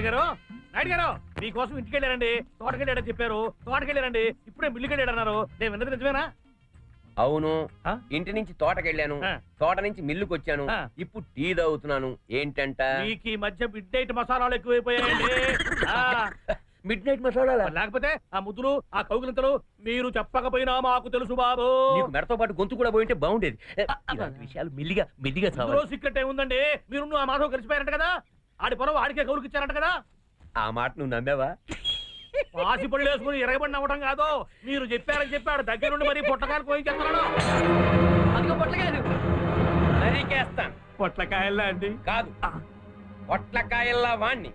నాయుడు గారు నాయుడు గారు మీకోసం ఇంటికి వెళ్ళారండి. తోటకి వెళ్ళాడని చెప్పారు. తోటకి వెళ్ళారండి. ఇప్పుడే మిల్లుకి వెళ్ళాడు అన్నారు నేను విన్నది నిజమేనా? అవును. ఆ? ఇంటి నుంచి తోటకెళ్ళాను ఆ. తోట నుంచి మిల్లుకి వచ్చాను. ఆ. ఇప్పుడు టీ తాగుతున్నాను. ఏంటంట? మీకు ఈ మధ్య మిడ్ నైట్ మసాలాలు ఎక్కువైపోయాయండి. ఆ, మిడ్ నైట్ మసాలా మరి లేకపోతే ఆ ముద్దులు ఆ కౌగులింతలు మీరు చెప్పకపోయినా మాకు తెలుసు బాబు. నీకు మెడతో పాటు గొంతు కూడా పోయింటే బాగుండేది. ఇలాంటి విషయాలు మెల్లిగా మెల్లిగా ఇందులో చావాలి. సీక్రెట్ ఏముందండి? మీరు ఆ మాధవ్ కలిసిపోయారంట కదా. ఆడి పొలం ఆడికే కౌలుకి ఇచ్చారంట కదా? ఆ మాట నువ్వు నమ్మావా? పాసిపళ్ళు వేసుకుని ఎరగబడి నవ్వడం కాదు. మీరు చెప్పారని చెప్పాడు దగ్గరుండి మరి పొట్టకాయలు కోయించేస్తున్నాడు. అదిగో పొట్లకాయలు. నరికేస్తాను పొట్లకాయల్లా అండి? కాదు. పొట్లకాయల్లా వాణ్ణి.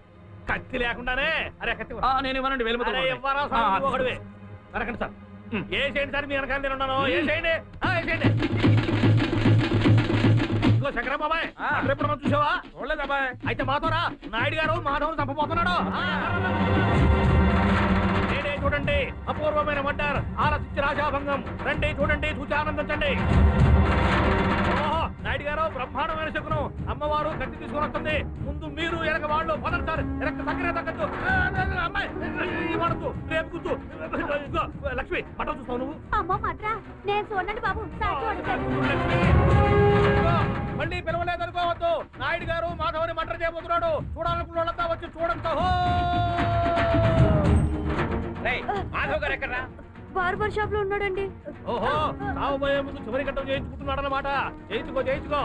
కత్తి లేకుండానే? అరే కత్తి ఆ, నేను ఇవ్వనండి అరే ఇవ్వరా ఒకడివే. నరకండి సార్. ఏ చేయండి సార్? మీ వెనకాల నేను ఉన్నాను. ఏ చేయండి. ఆ, ఏ చేయండి. ఇదిగో శంకర బాబాయ్. ఎప్పుడు మనం చూసావా? చూడలేదు అబ్బాయి. అయితే మాతో రా. నాయుడు గారు మాధవ్ చంపబోతున్నాడు. నేనే చూడండి. అపూర్వమైన మడ్డార్ ఆలసించి రాజాభంగం. రండి చూడండి చూసి ఆనందించండి. ఓహో, నాయుడు గారు బ్రహ్మాండమైన శకునం. అమ్మవారు కత్తి తీసుకుని వస్తుంది. ముందు మీరు వెనక వాళ్ళు పదండి సార్ వెనక దగ్గర తగ్గద్దు అమ్మాయి ఇవ్వడద్దు రేపు గుద్దు ఇదిగో, లక్ష్మి మటన్ చూస్తావు నువ్వు? అమ్మో మట్రా నేను చూడండి బాబు. మళ్ళీ పిలవలేదనుకోవద్దు. నాయుడు గారు మాధవని మటర్ చేయబోతున్నాడు. చూడాలనుకున్న వాళ్ళంతా వచ్చి చూడంతో రేయ్, మాధవ్ గారు ఎక్కడ్రా? బార్బర్ షాప్లో ఉన్నాడండి. ఓహో తావబోయే ముందు చివరి గట్టం చేయించుకుంటున్నాడు అనమాట చేయించుకో చేయించుకో.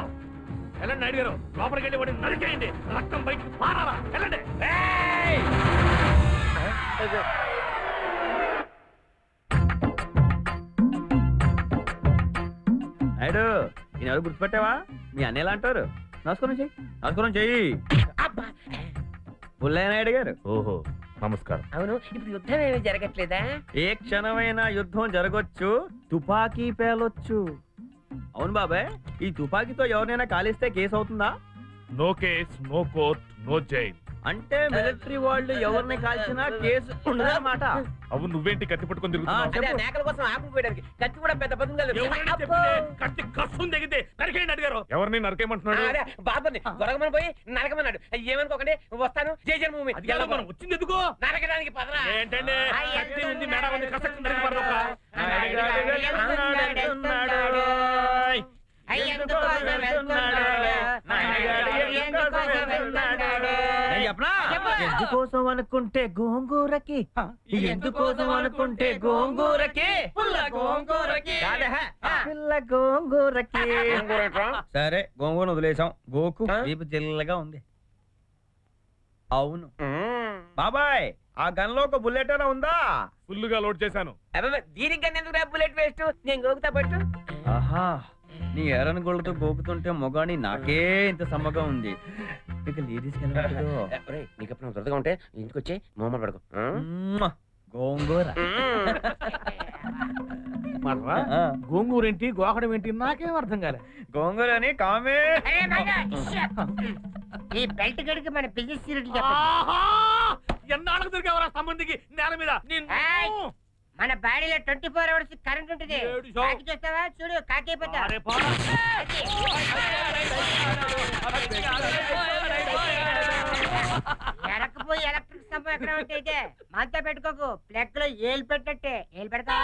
వెళ్ళండి నాయుడు గారు. లోపలికి వెళ్ళి వాడిని నరికేయండి. రక్తం బయటికి పారాలా. వెళ్ళండి! నాయుడు ఈయన ఎవరు గుర్తుపెట్టావా? మీ అన్న ఎలా అంటారు? నమస్కారం చెయ్యి. నమస్కారం చెయ్యి. అబ్బా! పుల్లయ్య నాయుడు గారు. ఓహో నమస్కారం. అవును ఇప్పుడు యుద్ధం ఏమీ జరగట్లేదా? ఏ క్షణమైనా యుద్ధం జరగొచ్చు తుపాకీ పేలొచ్చు. అవును బాబాయ్ ఈ తుపాకీతో ఎవరినైనా కాలిస్తే కేసు అవుతుందా no case no court no jail. అంటే మిలిటరీ వాళ్ళు ఎవరిని కాల్చినా కేసు ఉండదన్నమాట అవును నువ్వేంటి కత్తి పట్టుకొని తిరుగుతున్నావు? మేకల కోసం ఆకులు పోయడానికి కత్తి కూడా పెద్ద అబ్బో! కత్తి కస్సుని తెగితే నరికేయండి అడిగారు ఎవరిని నరికేయమంటున్నాడు బాబుని గొరగమని పోయి నరకమన్నాడు ఏమనుకోకండి వస్తాను జై జన్ మూవీ అది కాదు మనం వచ్చింది ఎందుకు నరకడానికి పదరా ఏంటండి అయ్య, కత్తి ఉంది మేడ ఉంది ఎందుకోసం అనుకుంటే గోంగూరకి? ఎందుకోసం అనుకుంటే గోంగూరకి? పుల్ల గోంగూరకి. పిల్ల గోంగూరకి? సరే గోంగూర వదిలేసాం. గోకు? వీపు జిల్లగా ఉంది. అవును. బాబాయ్ ఆ గన్లో ఒక బుల్లెట్ అయినా ఉందా? ఫుల్లుగా లోడ్ చేశాను. దీనికి ఎందుకు రా బుల్లెట్ వేస్ట్? నేను గోకుతా పట్టు. ఆహా నీ ఎర్రని గోళ్ళతో గోకుతుంటే మొగాని నాకే ఇంత సమ్మగా ఉంది. ఇక లేడీస్ ఒరేయ్, నీకు ఎప్పుడు దొరదగా ఉంటే ఇంటికి వచ్చి పడుకో ఆ? గోంగూర గోంగూర ఏంటి గోకడం ఏంటి నాకేం అర్థం కాలే గోంగూర అని కామే ఈ బెల్ట్ గడికి మన బిజినెస్ సీరియట్! ఎన్నాళ్ళకు దొరికావరా సంబంధికి నేల మీద! మన బాడీలో ట్వంటీ ఫోర్ అవర్స్ కరెంట్ ఉంటుంది. కాకి చూస్తావా చూడు కాకి అయిపోతా స్తంభం ఎక్కడ ఉంటే అయితే మనతో పెట్టుకోకు. ప్లగ్లో ఏలు పెట్టట్టే ఏలు పెడతా